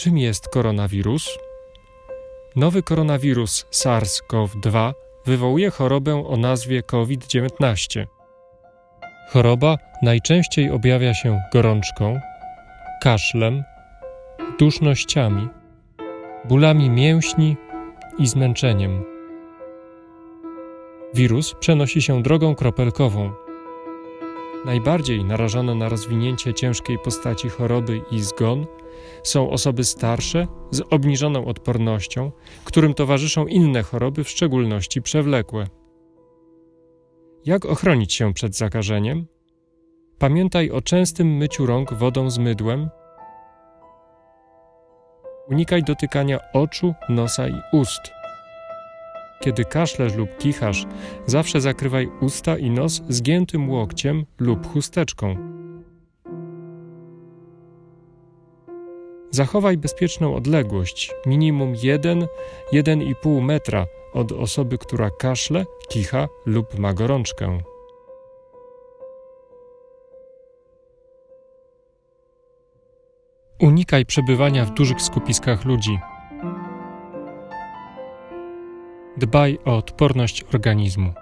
Czym jest koronawirus? Nowy koronawirus SARS-CoV-2 wywołuje chorobę o nazwie COVID-19. Choroba najczęściej objawia się gorączką, kaszlem, dusznościami, bólami mięśni i zmęczeniem. Wirus przenosi się drogą kropelkową. Najbardziej narażone na rozwinięcie ciężkiej postaci choroby i zgon są osoby starsze z obniżoną odpornością, którym towarzyszą inne choroby, w szczególności przewlekłe. Jak ochronić się przed zakażeniem? Pamiętaj o częstym myciu rąk wodą z mydłem. Unikaj dotykania oczu, nosa i ust. Kiedy kaszlesz lub kichasz, zawsze zakrywaj usta i nos zgiętym łokciem lub chusteczką. Zachowaj bezpieczną odległość minimum 1-1,5 metra od osoby, która kaszle, kicha lub ma gorączkę. Unikaj przebywania w dużych skupiskach ludzi. Dbaj o odporność organizmu.